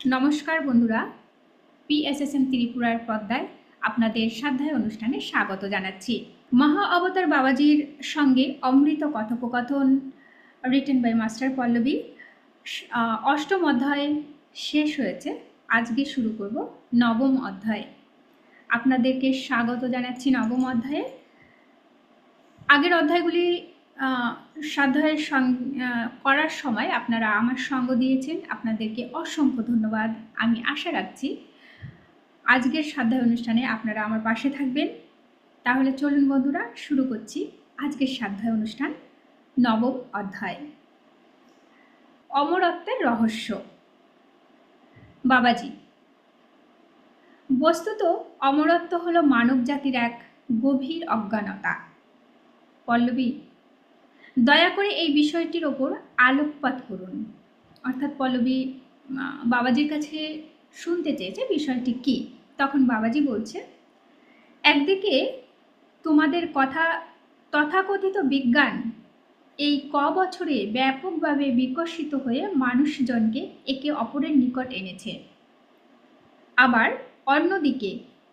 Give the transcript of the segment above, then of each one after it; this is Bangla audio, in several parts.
নমস্কার বন্ধুরা পিএসএসএম ত্রিপুরার পদ্মায় আপনাদের সাধ্যায় অনুষ্ঠানে স্বাগত জানাচ্ছি। মহা অবতার বাবাজির সঙ্গে অমৃত কথোপকথন রিটেন বাই মাস্টার পল্লবী। অষ্টম অধ্যায় শেষ হয়েছে। আজকে শুরু করব নবম অধ্যায়। আপনাদেরকে স্বাগত জানাচ্ছি নবম অধ্যায়ে। আগের অধ্যায়গুলি স্বাধ্যায়ের করার সময় আপনারা আমার সঙ্গ দিয়েছেন। আপনাদেরকে অসংখ্য ধন্যবাদ। আমি আশা রাখছি আজকের স্বাধ্যায় অনুষ্ঠানে আপনারা আমার পাশে থাকবেন। তাহলে চলুন বন্ধুরা, শুরু করছি আজকের স্বাধ্যায় অনুষ্ঠান, নবম অধ্যায়। অমরত্বের রহস্য। বাবাজি, বস্তুত অমরত্ব হলো মানব জাতির এক গভীর অজ্ঞানতা। পল্লবী দয়া করে এই বিষয়টির ওপর আলোকপাত করুন। অর্থাৎ পল্লবী বাবাজির কাছে শুনতে চেয়েছে বিষয়টি কি? তখন বাবাজি বলছে, একদিকে তোমাদের কথা তথাকথিত বিজ্ঞান এই ক বছরে ব্যাপকভাবে বিকশিত হয়ে মানুষজনকে একে অপরের নিকট এনেছে। আবার অন্যদিকে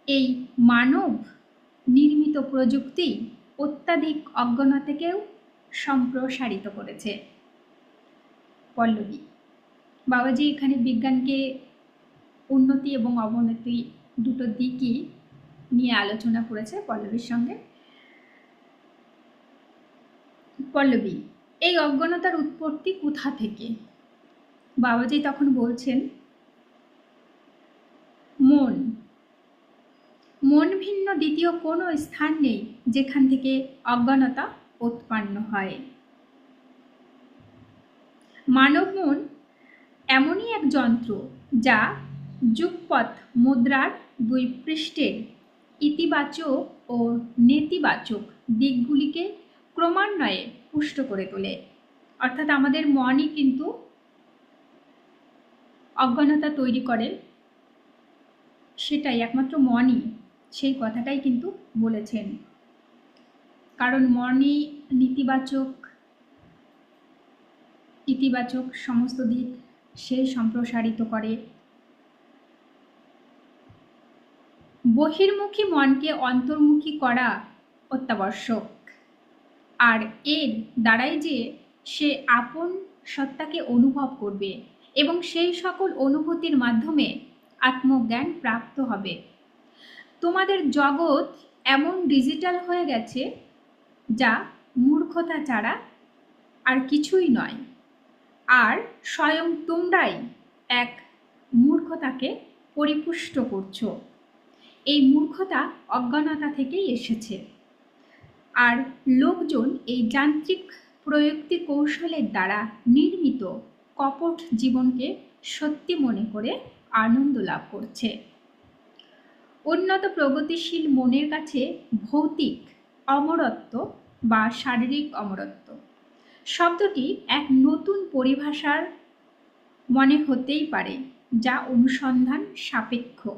এই মানব নির্মিত প্রযুক্তি অত্যাধিক অজ্ঞানতাকেও সম্প্রসারিত করেছে। পল্লবী, বাবাজি এখানে বিজ্ঞানকে উন্নতি এবং অবনতি দুটো দিকই নিয়ে আলোচনা করেছে পল্লবীর সঙ্গে। পল্লবী, এই অজ্ঞানতার উৎপত্তি কোথা থেকে? বাবাজি তখন বলছেন, মন। মন ভিন্ন দ্বিতীয় কোনো স্থান নেই যেখান থেকে অজ্ঞানতা উৎপন্ন হয়। মানব মন এমনই এক যন্ত্র যা যুগপথ মুদ্রার দুই পৃষ্ঠের ইতিবাচক ও নেতিবাচক দিকগুলিকে ক্রমান্বয়ে পুষ্ট করে তোলে। অর্থাৎ আমাদের মনই কিন্তু অজ্ঞানতা তৈরি করে। সেটাই একমাত্র মনই সেই কথাটাই কিন্তু বলেছেন। কারণ মনই নেতিবাচক, ইতিবাচক সমস্ত দিক সে সম্প্রসারিত করে। বহির্মুখী মনকে অন্তর্মুখী করা অত্যাবশ্যক। আর এর দ্বারাই যে সে আপন সত্তাকে অনুভব করবে এবং সেই সকল অনুভূতির মাধ্যমে আত্মজ্ঞান প্রাপ্ত হবে। তোমাদের জগৎ এমন ডিজিটাল হয়ে গেছে যা মূর্খতা ছাড়া আর কিছুই নয়। আর স্বয়ং তোমরাই এক মূর্খতাকে পরিপুষ্ট করছ। এই মূর্খতা অজ্ঞানতা থেকেই এসেছে। আর লোকজন এই যান্ত্রিক প্রযুক্তি কৌশলের দ্বারা নির্মিত কপট জীবনকে সত্যি মনে করে আনন্দ লাভ করছে। উন্নত প্রগতিশীল মনের কাছে ভৌতিক অমরত্ব বা শারীরিক অমরত্ব। শব্দটি এক নতুন পরিভাষার মনে হতেই পারে, যা অনুসন্ধান সাপেক্ষ।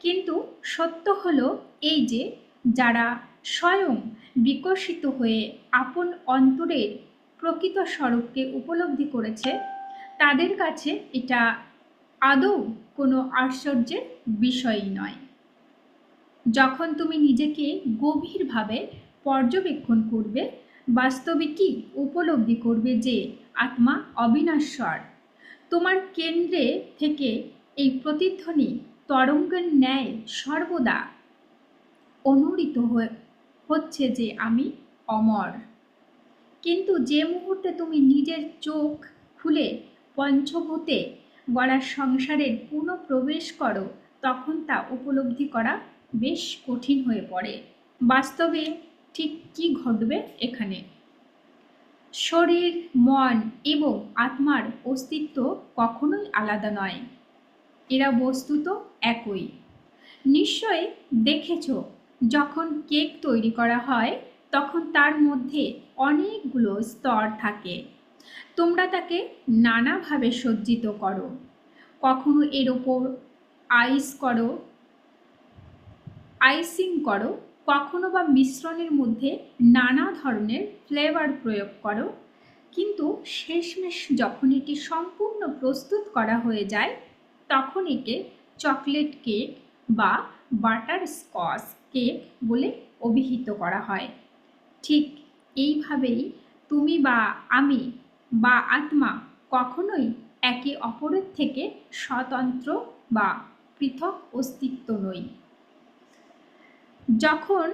কিন্তু সত্য হলো এই যে, যারা স্বয়ং বিকশিত হয়ে আপন অন্তরের প্রকৃত স্বরূপকে উপলব্ধি করেছে, তাদের কাছে এটা আদৌ কোনো আশ্চর্যের বিষয়ই নয়। যখন তুমি নিজেকে গভীরভাবে পর্যবেক্ষণ করবে, বাস্তবে কি উপলব্ধি করবে যে আত্মা অবিনাশ্বর? তোমার কেন্দ্রে থেকে এই প্রতিধ্বনি তরঙ্গের ন্যায় সর্বদা অনুরিত হচ্ছে যে আমি অমর। কিন্তু যে মুহূর্তে তুমি নিজের চোখ খুলে পঞ্চভূতে গড়া সংসারের পুনঃপ্রবেশ করো, তখন তা উপলব্ধি করা বেশ কঠিন হয়ে পড়ে। বাস্তবে ঠিক কি ঘটবে এখানে? শরীর, মন এবং আত্মার অস্তিত্ব কখনোই আলাদা নয়। এরা বস্তুত একই। নিশ্চয়ই দেখেছ, যখন কেক তৈরি করা হয়, তখন তার মধ্যে অনেকগুলো স্তর থাকে। তোমরা তাকে নানাভাবে সজ্জিত করো। কখনো এর ওপর আইস করো, আইসিং করো কখনো বা মিশ্রণের মধ্যে নানা ধরনের ফ্লেভার প্রয়োগ করো। কিন্তু শেষমেশ যখন এটি সম্পূর্ণ প্রস্তুত করা হয়ে যায়, তখন একে চকলেট কেক বা বাটার স্কচ কেক বলে অভিহিত করা হয়। ঠিক এইভাবেই তুমি বা আমি বা আত্মা কখনোই একে অপরের থেকে স্বতন্ত্র বা পৃথক অস্তিত্ব নই। যখন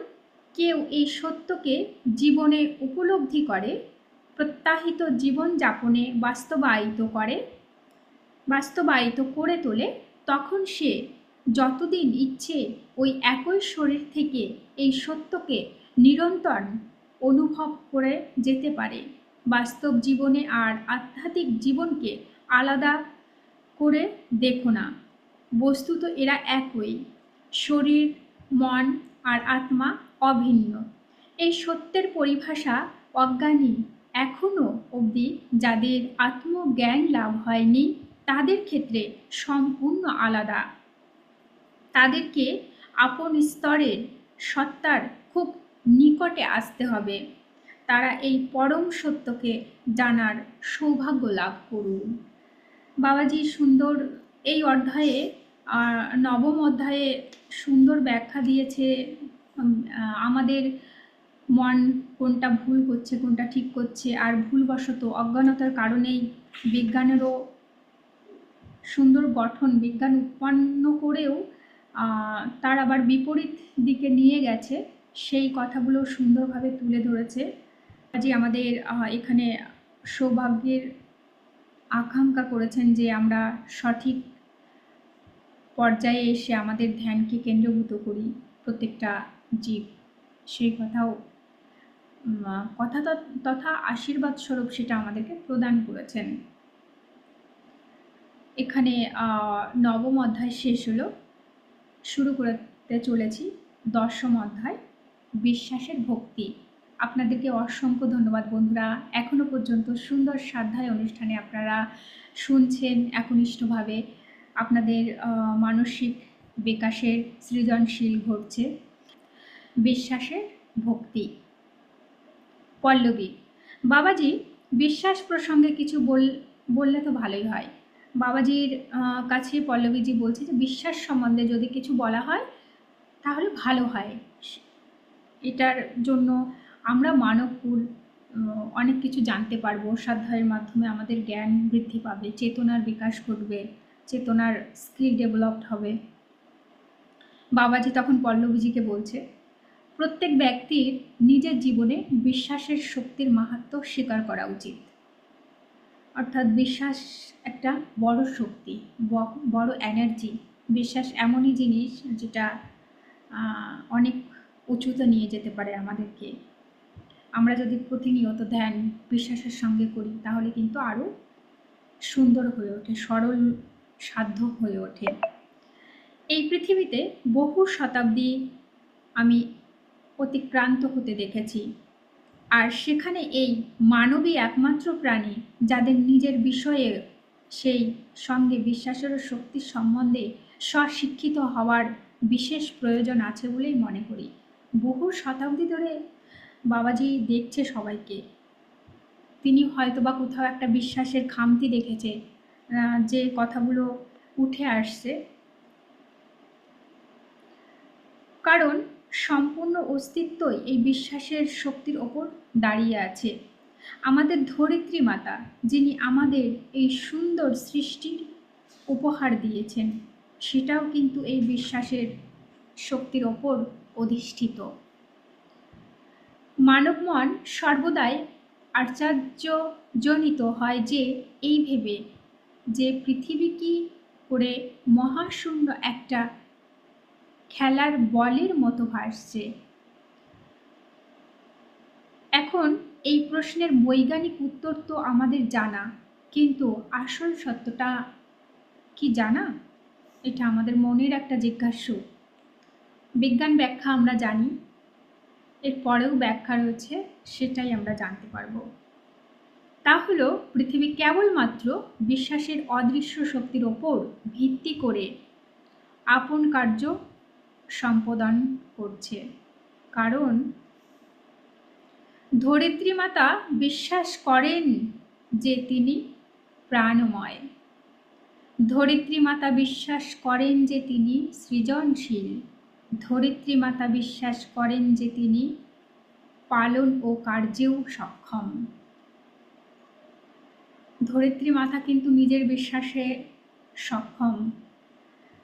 কেউ এই সত্যকে জীবনে উপলব্ধি করে, প্রত্যাহিত জীবনযাপনে বাস্তবায়িত করে বাস্তবায়িত করে তোলে, তখন সে যতদিন ইচ্ছে ওই একই শরীর থেকে এই সত্যকে নিরন্তর অনুভব করে যেতে পারে। বাস্তব জীবনে আর আধ্যাত্মিক জীবনকে আলাদা করে দেখো না। বস্তুত এরা একই। শরীর, মন আর আত্মা অভিন্ন। এই সত্যের পরিভাষা অজ্ঞানী এখনও অবধি যাদের আত্মজ্ঞান লাভ হয়নি, তাদের ক্ষেত্রে সম্পূর্ণ আলাদা। তাদেরকে আপন স্তরের সত্তার খুব নিকটে আসতে হবে। তারা এই পরম সত্যকে জানার সৌভাগ্য লাভ করুন। বাবাজি সুন্দর এই অধ্যায়ে নবম অধ্যায়ে সুন্দর ব্যাখ্যা দিয়েছে আমাদের মন কোনটা ভুল করছে, কোনটা ঠিক করছে, আর ভুলবশত অজ্ঞানতার কারণেই বিজ্ঞানেরও সুন্দর গঠন, বিজ্ঞান উৎপন্ন করেও তার আবার বিপরীত দিকে নিয়ে গেছে, সেই কথাগুলো সুন্দরভাবে তুলে ধরেছে। আজই আমাদের এখানে সৌভাগ্যের আকাঙ্ক্ষা করেছেন যে আমরা সঠিক পর্যায়ে এসে আমাদের ধ্যানকে কেন্দ্রভূত করি, প্রত্যেকটা জীব। সেই কথাও কথা তথা আশীর্বাদ স্বরূপ সেটা আমাদেরকে প্রদান করেছেন। এখানে নবম অধ্যায় শেষ হলো। শুরু করতে চলেছি দশম অধ্যায়, বিশ্বাসের ভক্তি। আপনাদেরকে অসংখ্য ধন্যবাদ বন্ধুরা। এখনও পর্যন্ত সুন্দর সাধ্যায় অনুষ্ঠানে আপনারা শুনছেন একনিষ্ঠভাবে। আপনাদের মানসিক বিকাশের সৃজনশীল ঘটছে। বিশ্বাসের ভক্তি। পল্লবী, বাবাজি, বিশ্বাস প্রসঙ্গে কিছু বল, বললে তো ভালোই হয়। বাবাজির কাছে পল্লবীজি বলছে যে, বিশ্বাস সম্বন্ধে যদি কিছু বলা হয়, তাহলে ভালো হয়। এটার জন্য আমরা মানবকুল অনেক কিছু জানতে পারব। সাধ্যায়ের মাধ্যমে আমাদের জ্ঞান বৃদ্ধি পাবে, চেতনার বিকাশ ঘটবে। চেতনার স্কিল ডেভেলপড হবে। বাবাজি তখন পল্লবীজিকে বলছে, প্রত্যেক ব্যক্তির নিজের জীবনে বিশ্বাসের শক্তির মাহাত্ম স্বীকার করা উচিত। অর্থাৎ বিশ্বাস একটা বড় শক্তি বড় এনার্জি বিশ্বাস এমনই জিনিস যেটা অনেক উঁচুতে নিয়ে যেতে পারে আমাদেরকে। আমরা যদি প্রতিনিয়ত ধ্যান, বিশ্বাসের সঙ্গে করি, তাহলে কিন্তু আরও সুন্দর হয়ে ওঠে, সরল সাধ্য হয়ে ওঠে। এই পৃথিবীতে বহু শতাব্দী আমি অতিক্রান্ত হতে দেখেছি। আর সেখানে এই মানবী একমাত্র প্রাণী যাদের নিজের বিষয়ে সেই সঙ্গে বিশ্বাসের শক্তির সম্বন্ধে স্বশিক্ষিত হওয়ার বিশেষ প্রয়োজন আছে বলেই মনে করি। বহু শতাব্দী ধরে বাবাজি দেখছে সবাইকে। তিনি হয়তোবা কোথাও একটা বিশ্বাসের খামতি দেখেছে। যে কথাগুলো উঠে আসছে। কারণ সম্পূর্ণ অস্তিত্বই এই বিশ্বাসের শক্তির ওপর দাঁড়িয়ে আছে। আমাদের ধরিত্রী মাতা, যিনি আমাদের এই সুন্দর সৃষ্টির উপহার দিয়েছেন, সেটাও কিন্তু এই বিশ্বাসের শক্তির ওপর অধিষ্ঠিত। মানব মন সর্বদাই আশ্চর্যজনিত হয় যে, এই ভেবে যে পৃথিবী কি করে মহাশূন্য একটা খেলার বলের মতো ভাসছে? এখন এই প্রশ্নের বৈজ্ঞানিক উত্তর তো আমাদের জানা, কিন্তু আসল সত্যটা কি জানা? এটা আমাদের মনের একটা জিজ্ঞাসু। বিজ্ঞান ব্যাখ্যা আমরা জানি, এর পরেও ব্যাখ্যা রয়েছে, সেটাই আমরা জানতে পারব। তা হলো পৃথিবী কেবলমাত্র বিশ্বাসের অদৃশ্য শক্তির ওপর ভিত্তি করে আপন কার্য সম্পাদন করছে। কারণ ধরিত্রী মাতা বিশ্বাস করেন যে তিনি প্রাণময়। ধরিত্রী মাতা বিশ্বাস করেন যে তিনি সৃজনশীল। ধরিত্রী মাতা বিশ্বাস করেন যে তিনি পালন ও কার্যেও সক্ষম। ধরিত্রী মাতা কিন্তু নিজের বিশ্বাসে সক্ষম।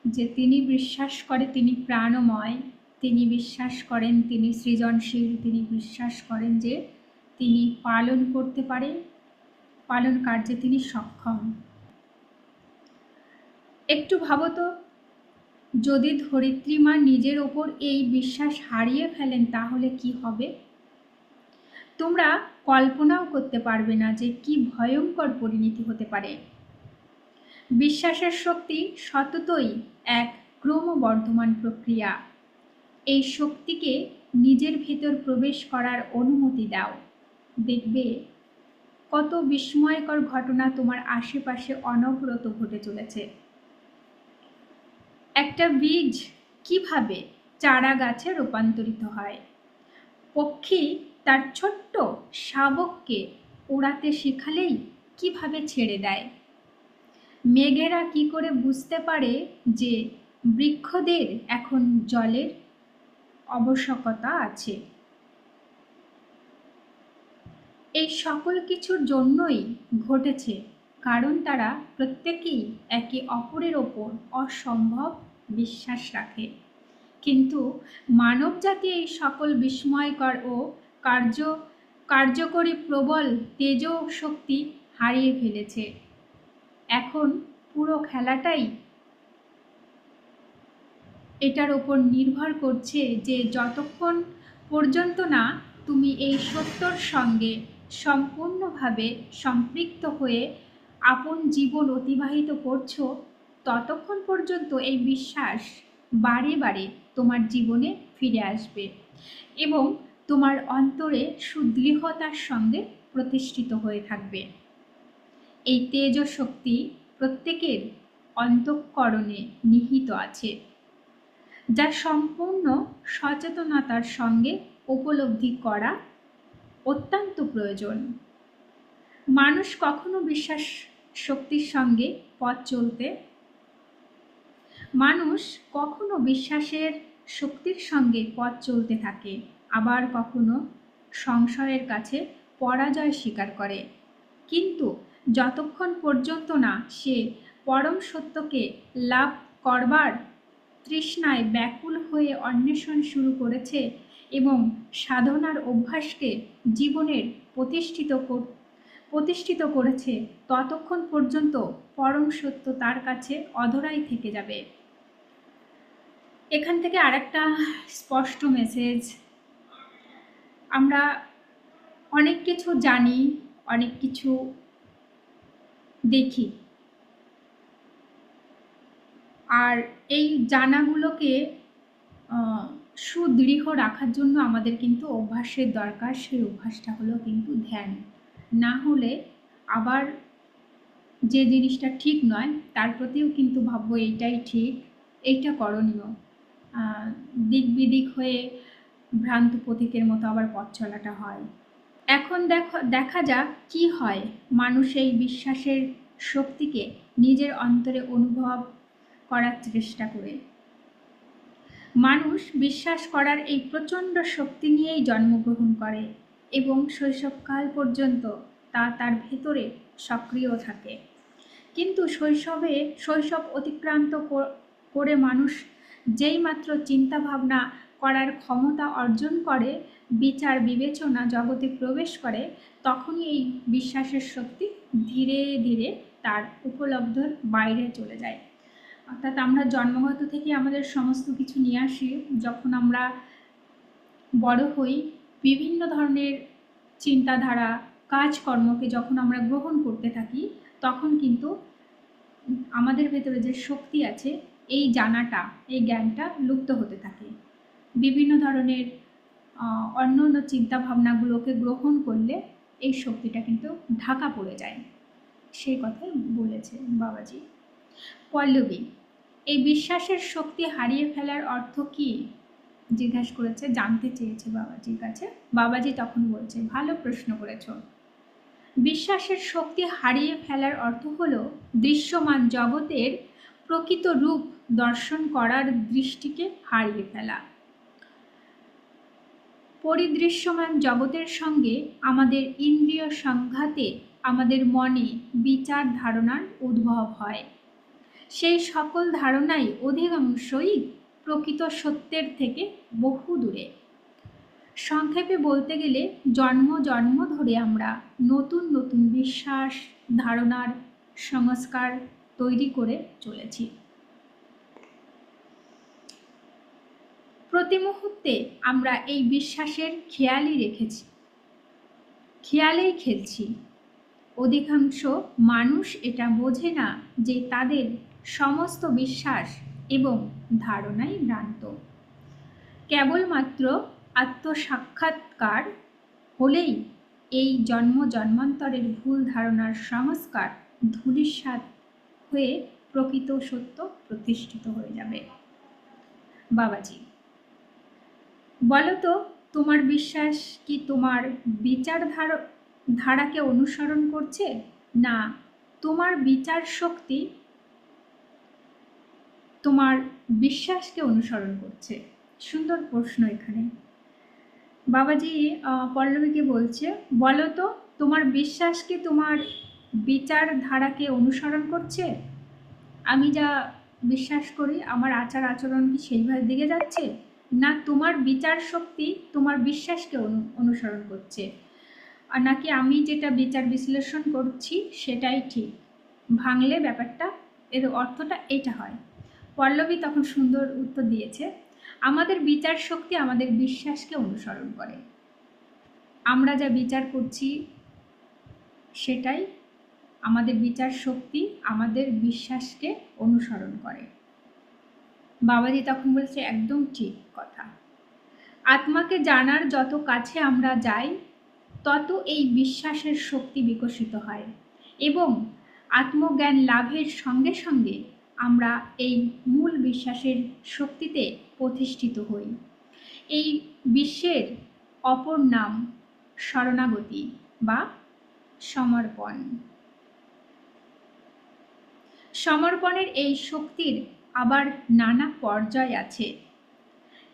যে তিনি বিশ্বাস করে তিনি প্রাণময়, তিনি বিশ্বাস করেন তিনি সৃজনশীল, তিনি বিশ্বাস করেন যে তিনি পালন করতে পারে, পালন কার্যে তিনি সক্ষম। একটু ভাবো তো, যদি ধরিত্রী মা নিজের ওপর এই বিশ্বাস হারিয়ে ফেলেন তাহলে কি হবে? তোমরা কল্পনাও করতে পারবে না যে কি ভয়ঙ্কর পরিণতি হতে পারে। বিশ্বাসের শক্তি সততই এক ক্রমবর্ধমান প্রক্রিয়া। এই শক্তিকে নিজের ভেতর প্রবেশ করার অনুমতি দাও। দেখবে কত বিস্ময়কর ঘটনা তোমার আশেপাশে অনবরত ঘটে চলেছে। একটা বীজ কীভাবে চারা গাছে রূপান্তরিত হয়? পক্ষী তার ছোট্ট শাবককে ওড়াতে শেখালেই কীভাবে ছেড়ে দেয়? মেঘেরা কি করে বুঝতে পারে যে বৃক্ষদের এখন জলের আবশ্যকতা আছে? এই সকল কিছুর জন্যই ঘটেছে, কারণ তারা প্রত্যেকেই একে অপরের ওপর অসম্ভব বিশ্বাস রাখে। কিন্তু মানবজাতি এই সকল বিস্ময়কর ও কার্য, কার্যকরী প্রবল তেজ শক্তি হারিয়ে ফেলেছে। এখন পুরো খেলাটাই এটার ওপর নির্ভর করছে যে যতক্ষণ পর্যন্ত না তুমি এই সত্যর সঙ্গে সম্পূর্ণভাবে সম্পৃক্ত হয়ে আপন জীবন অতিবাহিত করছ, ততক্ষণ পর্যন্ত এই বিশ্বাস বারে বারে তোমার জীবনে ফিরে আসবে। এবং তোমার অন্তরে সুদৃঢ়তার সঙ্গে প্রতিষ্ঠিত হয়ে থাকবে। এই তেজ শক্তি প্রত্যেকের অন্তঃকরণে নিহিত আছে, যা সম্পূর্ণ সচেতনতার সঙ্গে উপলব্ধি করা অত্যন্ত প্রয়োজন। মানুষ কখনো বিশ্বাস শক্তির সঙ্গে পথ চলতে, মানুষ কখনো বিশ্বাসের শক্তির সঙ্গে পথ চলতে থাকে। আবার কখনো সংশয়ের কাছে পরাজয় স্বীকার করে। কিন্তু যতক্ষণ পর্যন্ত না সে পরম সত্যকে লাভ করবার তৃষ্ণায় ব্যাকুল হয়ে অন্বেষণ শুরু করেছে এবং সাধনার অভ্যাসকে জীবনের প্রতিষ্ঠিত প্রতিষ্ঠিত করেছে, ততক্ষণ পর্যন্ত পরম সত্য তার কাছে অধরাই থেকে যাবে। এখান থেকে আরেকটা স্পষ্ট মেসেজ আমরা অনেক কিছু জানি, অনেক কিছু দেখি। আর এই জানাগুলোকে সুদৃঢ় রাখার জন্য আমাদের কিন্তু অভ্যাসের দরকার, সেই অভ্যাসটা হলো কিন্তু ধ্যান। না হলে আবার যে জিনিসটা ঠিক নয়, তার প্রতিও কিন্তু ভাববো এইটাই ঠিক, এইটা করণীয়। দিক বিদিক হয়ে ভ্রান্ত প্রতীকের মতো আবার পথ চলাটা হয়। এখন দেখো, দেখা যাক কি হয়। মানুষ এই বিশ্বাসের শক্তিকে নিজের অন্তরে অনুভব করার চেষ্টা করে। মানুষ বিশ্বাস করার এই প্রচণ্ড শক্তি নিয়েই জন্মগ্রহণ করে এবং শৈশবকাল পর্যন্ত তা তার ভেতরে সক্রিয় থাকে। কিন্তু শৈশবে, শৈশব অতিক্রান্ত করে মানুষ যেই মাত্র চিন্তাভাবনা করার ক্ষমতা অর্জন করে, বিচার বিবেচনা জগতে প্রবেশ করে, তখনই এই বিশ্বাসের শক্তি ধীরে ধীরে তার উপলব্ধর বাইরে চলে যায়। অর্থাৎ আমরা জন্মগত থেকে আমাদের সমস্ত কিছু নিয়ে আসি, যখন আমরা বড় হই, বিভিন্ন ধরনের চিন্তাধারা, কাজকর্মকে যখন আমরা গ্রহণ করতে থাকি, তখন কিন্তু আমাদের ভেতরে যে শক্তি আছে, এই জানাটা, এই জ্ঞানটা লুপ্ত হতে থাকে। বিভিন্ন ধরনের অন্য অন্য চিন্তাভাবনাগুলোকে গ্রহণ করলে এই শক্তিটা কিন্তু ঢাকা পড়ে যায়। সেই কথাই বলেছে বাবাজি। পল্লবী, এই বিশ্বাসের শক্তি হারিয়ে ফেলার অর্থ কি? জিজ্ঞাসা করেছে, জানতে চেয়েছে বাবাজির কাছে। বাবাজি তখন বলছে, ভালো প্রশ্ন করেছ। বিশ্বাসের শক্তি হারিয়ে ফেলার অর্থ হলো দৃশ্যমান জগতের প্রকৃত রূপ দর্শন করার দৃষ্টিকে হারিয়ে ফেলা। পরিদৃশ্যমান জগতের সঙ্গে আমাদের ইন্দ্রিয় সংঘাতে আমাদের মনে বিচার ধারণার উদ্ভব হয়। সেই সকল ধারণাই অধিকাংশই প্রকৃত সত্যের থেকে বহু দূরে। সংক্ষেপে বলতে গেলে জন্ম জন্ম ধরে আমরা নতুন নতুন বিশ্বাস, ধারণার সংস্কার তৈরি করে চলেছি। প্রতি মুহূর্তে আমরা এই বিশ্বাসের খেয়ালই রেখেছি। খেয়ালেই খেলছি। অধিকাংশ মানুষ এটা বোঝে না যে তাদের সমস্ত বিশ্বাস এবং ধারণাই ভ্রান্ত। কেবলমাত্র আত্মসাক্ষাৎকার হলেই এই জন্ম জন্মান্তরের ভুল ধারণার সংস্কার ধূলিসাৎ হয়ে প্রকৃত সত্য প্রতিষ্ঠিত হয়ে যাবে। বাবাজি বলো তো তোমার বিশ্বাস কি তোমার বিচার ধারাকে অনুসরণ করছে? না, তোমার বিচার শক্তি তোমার বিশ্বাসকে অনুসরণ করছে। সুন্দর প্রশ্ন এখানে। বাবাজি পল্লবীকে বলছে বলো তো তোমার বিশ্বাস কি তোমার বিচার ধারাকে অনুসরণ করছে? আমি যা বিশ্বাস করি, আমার আচার আচরণ কি সেইভাবে দিকে যাচ্ছে? না তোমার বিচার শক্তি তোমার বিশ্বাসকে অনুসরণ করছে। আর নাকি আমি যেটা বিচার বিশ্লেষণ করছি সেটাই ঠিক। ভাঙলে ব্যাপারটা, এর অর্থটা এটা হয়। পল্লবী তখন সুন্দর উত্তর দিয়েছে, আমাদের বিচার শক্তি আমাদের বিশ্বাসকে অনুসরণ করে। আমরা যা বিচার করছি সেটাই আমাদের বিচার শক্তি আমাদের বিশ্বাসকে অনুসরণ করে। বাবাজি তখন বলছে, একদম ঠিক কথা। আত্মাকে জানার যত কাছে আমরা যাই, তত এই বিশ্বাসের শক্তি বিকশিত হয় এবং আত্মজ্ঞান লাভের সঙ্গে সঙ্গে আমরা এই মূল বিশ্বাসের শক্তিতে প্রতিষ্ঠিত হই। এই বিশ্বের অপর নাম শরণাগতি বা সমর্পণ। সমর্পণের এই শক্তির আবার নানা পর্যায় আছে।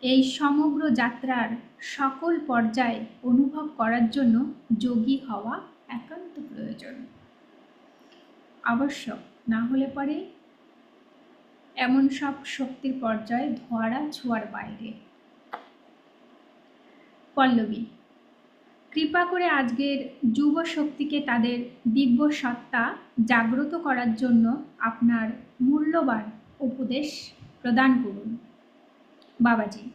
এই সমগ্র যাত্রার সকল পর্যায় অনুভব করার জন্য যোগী হওয়া একান্ত প্রয়োজন। আবশ্যক না হলে পরে এমন সব শক্তির পর্যায়ে ধোয়ারা ছোঁয়ার বাইরে। পল্লবী, কৃপা করে আজকের যুব শক্তিকে তাদের দিব্য সত্তা জাগ্রত করার জন্য আপনার মূল্যবান উপদেশ প্রদান করুন। বাবাজি,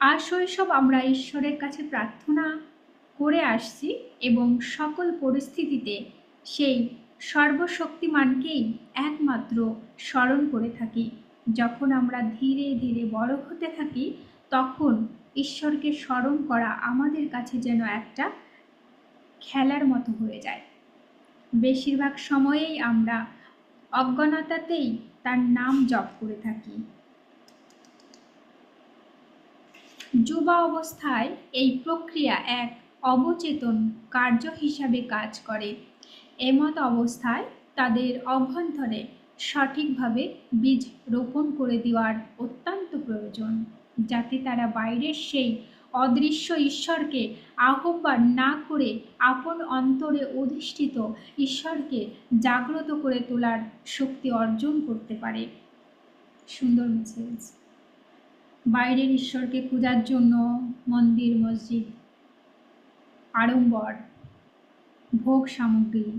আর শৈশব আমরা ঈশ্বরের কাছে প্রার্থনা করে আসছি এবং সকল পরিস্থিতিতে সেই সর্বশক্তিমানকেই একমাত্র স্মরণ করে থাকি। যখন আমরা ধীরে ধীরে বড় হতে থাকি, তখন ঈশ্বরকে স্মরণ করা আমাদের কাছে যেন একটা খেলার মতো হয়ে যায়। বেশিরভাগ সময়েই আমরা অজ্ঞানতাতেই তার নাম জপ করে থাকি। যুবা অবস্থায় এই প্রক্রিয়া এক অবচেতন কার্য হিসাবে কাজ করে। এমত অবস্থায় তাদের অভ্যন্তরে সঠিকভাবে বীজ রোপণ করে দেওয়ার অত্যন্ত প্রয়োজন, যাতে তারা বাইরের সেই অদৃশ্য ঈশ্বরকে আহ্বান না করে আপন অন্তরে অধিষ্ঠিত ঈশ্বরকে জাগ্রত করে তোলার শক্তি অর্জন করতে পারে। সুন্দর মেসেজ বাইরের ঈশ্বরকে খোঁজার জন্য মন্দির, মসজিদ, আড়ম্বর, ভোগ সামগ্রী,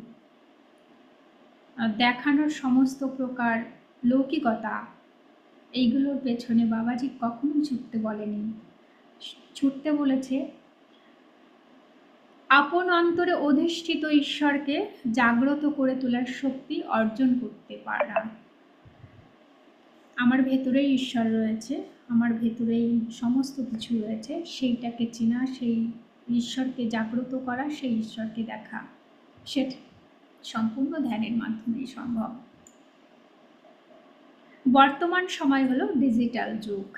দেখানোর সমস্ত প্রকার লৌকিকতা, এইগুলোর পেছনে বাবাজি কখনো ছুটতে বলেনি। ছুটতে বলেছে, আপন অন্তরে অধিষ্ঠিত ঈশ্বরকে জাগ্রত করে তোলার শক্তি অর্জন করতে পারা। আমার ভেতরেই ঈশ্বর রয়েছে, আমার ভেতরেই সমস্ত কিছু রয়েছে, সেইটাকে চেনা, সেই ঈশ্বরকে জাগ্রত করা, সেই ঈশ্বরকে দেখা। সেটা সম্পূর্ণ ধ্যানের মাধ্যমেই সম্ভব। বর্তমান সময় হলো ডিজিটাল যুগ।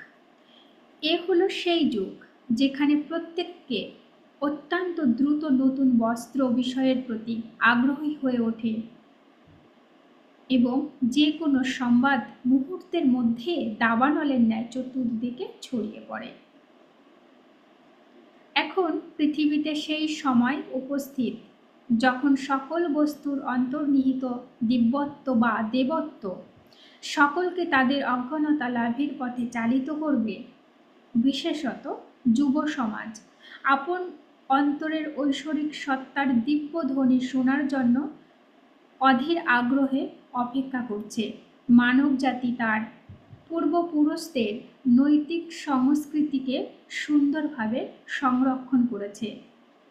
এ হলো সেই যুগ যেখানে প্রত্যেককে অত্যন্ত দ্রুত নতুন বস্ত্র বিষয়ের প্রতি আগ্রহী হয়ে ওঠে এবং যে কোনো সংবাদ মুহূর্তের মধ্যে দাবানলের ন্যায় চতুর্দিকে ছড়িয়ে পড়ে। এখন পৃথিবীতে সেই সময় উপস্থিত যখন সকল বস্তুর অন্তর্নিহিত দিব্যত্ব বা দেবত্ব সকলকে তাদের অজ্ঞানতা লাভের পথে চালিত করবে বিশেষত যুব সমাজ। আপন অন্তরের ঐশ্বরিক সত্তার দিব্য ধ্বনি শোনার জন্য অধীর আগ্রহে অপেক্ষা করছে। মানব জাতি তার পূর্বপুরুষদের নৈতিক সংস্কৃতিকে সুন্দরভাবে সংরক্ষণ করেছে।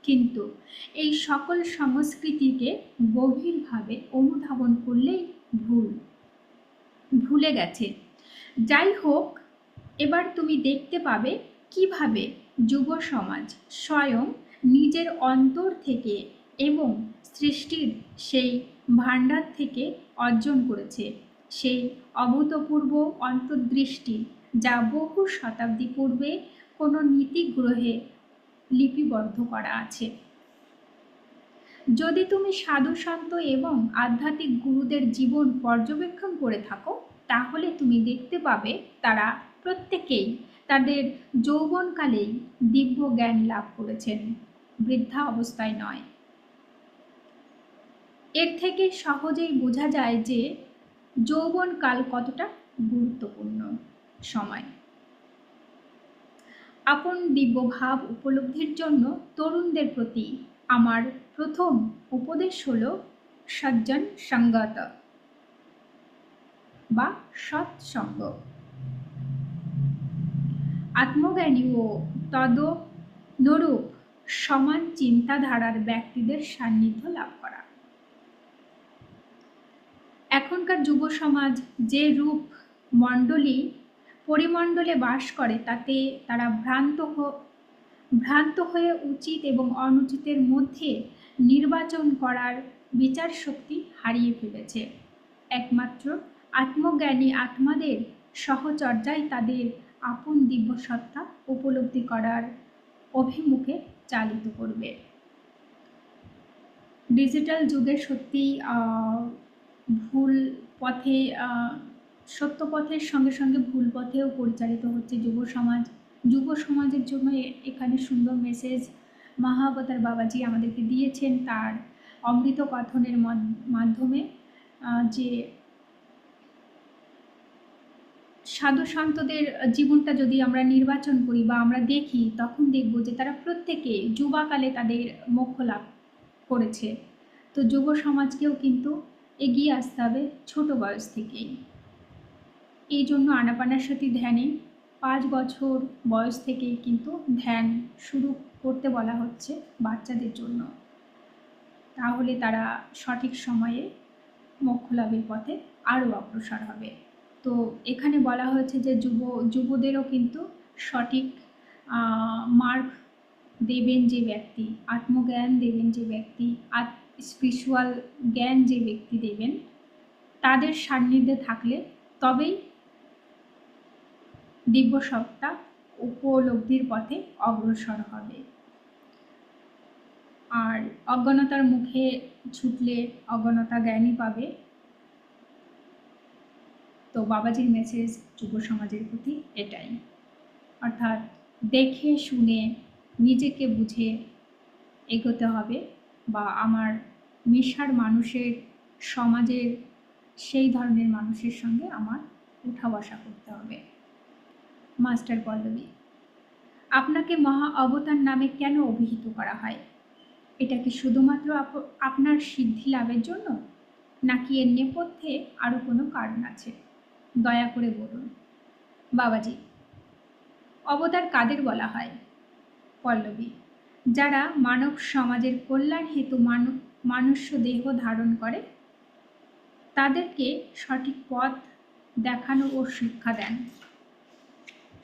কিন্তু এই সকল সংস্কৃতিকে গভীরভাবে অনুধাবন করলেই ভুল, ভুলে গেছে। যাই হোক এবার তুমি দেখতে পাবে কীভাবে যুব সমাজ স্বয়ং নিজের অন্তর থেকে এবং সৃষ্টির সেই ভাণ্ডার থেকে অর্জন করেছে। সেই অভূতপূর্ব অন্তর্দৃষ্টি যা বহু শতাব্দী পূর্বে কোনো নীতিগ্রহে লিপিবদ্ধ করা আছে। যদি তুমি সাধুসন্ত এবং আধ্যাত্মিক গুরুদের জীবন পর্যবেক্ষণ করে থাকো, তাহলে তুমি দেখতে পাবে তারা প্রত্যেকেই তাদের যৌবনকালেই দিব্য জ্ঞান লাভ করেছেন। বৃদ্ধা অবস্থায় নয়। এর থেকে সহজেই বোঝা যায় যে যৌবনকাল কতটা গুরুত্বপূর্ণ সময়। আপন দিব্য ভাব উপলব্ধির জন্য তরুণদের প্রতি আমার প্রথম উপদেশ হল সজ্জন সঙ্গত বা সৎসঙ্গ। আত্মজ্ঞানী ও তদনুরূপ সমান চিন্তাধারার ব্যক্তিদের সান্নিধ্য লাভ করা। এখনকার যুব সমাজ যে রূপ মণ্ডলী পরিমণ্ডলে বাস করে, তাতে তারা ভ্রান্ত ভ্রান্ত হয়ে উচিত এবং অনুচিতের মধ্যে নির্বাচন করার বিচার শক্তি হারিয়ে ফেলেছে। একমাত্র আত্মজ্ঞানী আত্মাদের সহচর্যায় তাদের আপন দিব্যসত্তা উপলব্ধি করার অভিমুখে চালিত করবে। ডিজিটাল যুগে সত্যি ভুল পথে সত্য পথের সঙ্গে সঙ্গে ভুল পথেও পরিচালিত হচ্ছে যুব সমাজ। যুব সমাজের জন্য এখানে সুন্দর মেসেজ মহাবতার বাবাজি আমাদেরকে দিয়েছেন তার অমৃত কথনের মাধ্যমে যে সাধু সন্তদের জীবনটা যদি আমরা নির্বাচন করি বা আমরা দেখি, তখন দেখব যে তারা প্রত্যেকে যুবাকালে তাদের মোক্ষ লাভ করেছে। তো যুব সমাজকেও কিন্তু এগিয়ে আসতে হবে ছোট বয়স থেকেই। এই জন্য আনাপানার সাথে ধ্যানে পাঁচ বছর বয়স থেকেই কিন্তু ধ্যান শুরু করতে বলা হচ্ছে বাচ্চাদের জন্য। তাহলে তারা সঠিক সময়ে মোক্ষ লাভের পথে আরও অগ্রসর হবে। তো এখানে বলা হয়েছে যে যুব, যুবদেরও কিন্তু সঠিক মার্ক দেবেন যে ব্যক্তি, আত্মজ্ঞান দেবেন যে ব্যক্তি আত্ম স্পিরিচুয়াল জ্ঞান যে ব্যক্তি দেবেন, তাদের সান্নিধ্যে থাকলে তবেই দিব্য সত্তা উপলব্ধির পথে অগ্রসর হবে। আর অজ্ঞানতার মুখে ছুটলে অজ্ঞানতা জ্ঞানই পাবে। তো বাবাজির মেসেজ যুব সমাজের প্রতি এটাই। অর্থাৎ দেখে, শুনে, নিজেকে বুঝে এগোতে হবে বা আমার মেশার মানুষের সমাজের সেই ধরনের মানুষের সঙ্গে আমার উঠা বসা করতে হবে। মাস্টার পল্লবী, আপনাকে মহা অবতার নামে কেন অভিহিত করা হয়? এটা কি শুধুমাত্র আপনার সিদ্ধি লাভের জন্য? নাকি এর নেপথ্যে আরও কোনো কারণ আছে? দয়া করে বলুন। বাবাজি, অবতার কাদের বলা হয়? পল্লবী, যারা মানব সমাজের কল্যাণ হেতু মানুষ্য দেহ ধারণ করে, তাদেরকে সঠিক পথ দেখানো ও শিক্ষা দেন।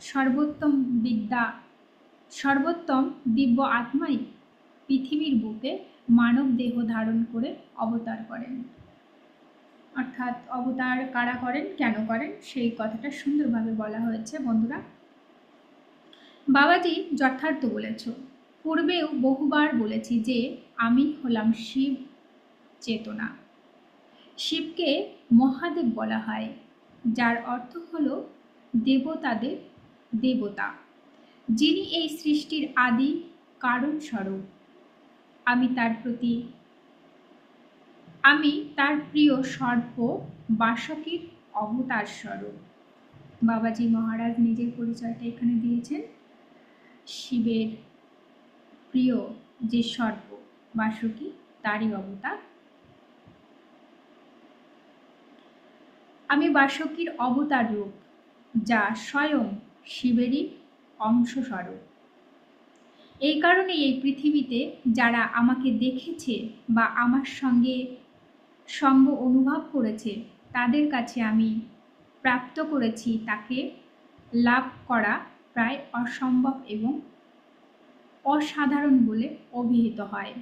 সর্বোত্তম বিদ্যা, সর্বোত্তম দিব্য আত্মাই পৃথিবীর বুকে মানব দেহ ধারণ করে অবতার করেন। অর্থাৎ অবতার কারা করেন, কেন করেন, সেই কথাটা সুন্দরভাবে বলা হয়েছে, বন্ধুরা। বাবাজি যথার্থ বলেছ। পূর্বেও বহুবার বলেছি যে, আমি হলাম শিব চেতনা। শিবকে মহাদেব বলা হয়, যার অর্থ হল দেবতাদের দেবতা। যিনি এই সৃষ্টির আদি কারণস্বরূপ। আমি তার প্রতি আমি তার প্রিয় সর্প বাসকির অবতার স্বরূপ। বাবাজি মহারাজ নিজের পরিচয়টা এখানে দিয়েছেন। শিবের প্রিয় যে সর্প বাসকি, তারই অবতার। আমি বাসকির অবতার রূপ, যা স্বয়ং শিবেরই অংশস্বরূপ এই কারণে এই পৃথিবীতে যারা আমাকে দেখেছে বা আমার সঙ্গে সঙ্গ অনুভব করেছে, তাদের কাছে আমি প্রাপ্ত করেছি তাকে লাভ করা প্রায় অসম্ভব এবং অসাধারণ বলে অভিহিত হয়।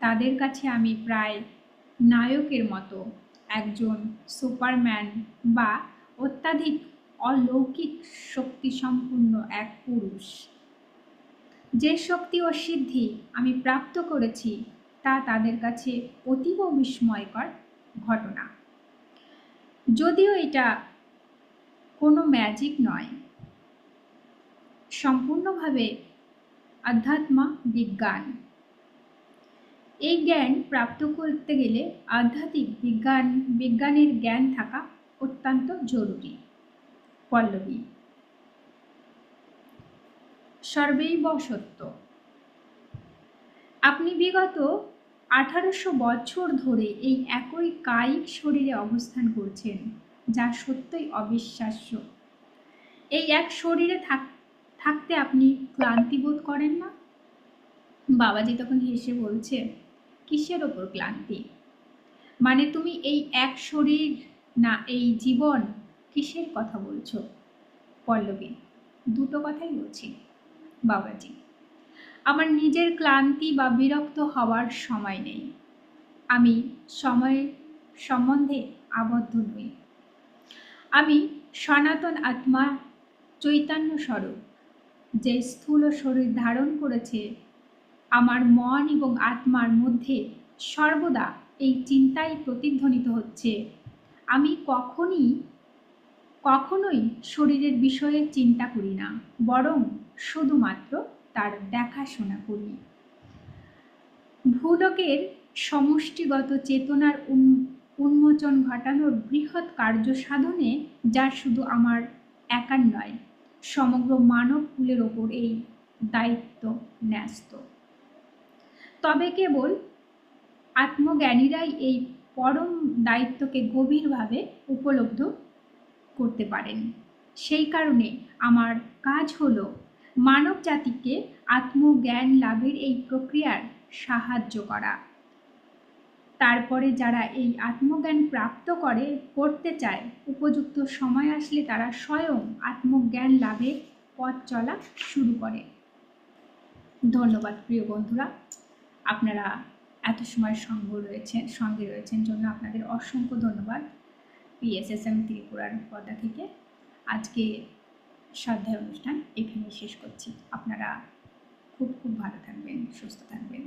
তাদের কাছে আমি প্রায় নায়কের মতো একজন সুপারম্যান বা অত্যাধিক অলৌকিক শক্তিসম্পন্ন এক পুরুষ। যে শক্তি ও সিদ্ধি আমি প্রাপ্ত করেছি, তা তাদের কাছে অতীব বিস্ময়কর ঘটনা। যদিও এটা কোনো ম্যাজিক নয়, সম্পূর্ণভাবে আধ্যাত্ম বিজ্ঞান। এই জ্ঞান প্রাপ্ত করতে গেলে আধ্যাত্মিক বিজ্ঞান, বিজ্ঞানের জ্ঞান থাকা অত্যন্ত জরুরি। পল্লবী। সর্বৈব সত্য আপনি বিগত আঠারোশো বছর ধরে এই একই কায়িক শরীরে অবস্থান করছেন, যা সত্যই অবিশ্বাস্য। এই এক শরীরে থাকতে আপনি ক্লান্তি বোধ করেন না? বাবাজি তখন হেসে বলছে, কিসের ওপর ক্লান্তি? মানে তুমি এই এক শরীর না, এই জীবন কিসের কথা বলছো? পল্লবী, দুটো কথাই বলছি, বাবাজি। আমার নিজের ক্লান্তি বা বিরক্ত হওয়ার সময় নেই। আমি সময়ের সম্বন্ধে আবদ্ধ নই। আমি সনাতন আত্মা চৈতন্য স্বরূপ, যে স্থূল শরীর ধারণ করেছে আমার মন এবং আত্মার মধ্যে সর্বদা এই চিন্তাই প্রতিধ্বনিত হচ্ছে। আমি কখনই, কখনোই শরীরের বিষয়ে চিন্তা করি না, বরং শুধুমাত্র তার দেখাশোনা করি। ভূলোকের সমষ্টিগত চেতনার উন্মোচন ঘটানোর বৃহৎ কার্য সাধনে যা শুধু আমার একার নয়, সমগ্র মানব কুলের ওপর এই দায়িত্ব ন্যস্ত। তবে কেবল আত্মজ্ঞানীরাই এই পরম দায়িত্বকে গভীরভাবে উপলব্ধ করতে পারেন। সেই কারণে আমার কাজ হলো মানব জাতিকে আত্মজ্ঞান লাভের এই প্রক্রিয়ার সাহায্য করা। তারপরে যারা এই আত্মজ্ঞান প্রাপ্ত করে করতে চায়, উপযুক্ত সময় আসলে তারা স্বয়ং আত্মজ্ঞান লাভের পথ চলা শুরু করে। ধন্যবাদ প্রিয় বন্ধুরা। আপনারা এত সময় সঙ্গ রয়েছেন, সঙ্গে রয়েছেন জন্য আপনাদের অসংখ্য ধন্যবাদ। পিএসএসএম ত্রিপুরার পর্দা থেকে। আজকে শ্রদ্ধায় অনুষ্ঠান এখানেই শেষ করছি। আপনারা খুব খুব ভালো থাকবেন সুস্থ থাকবেন।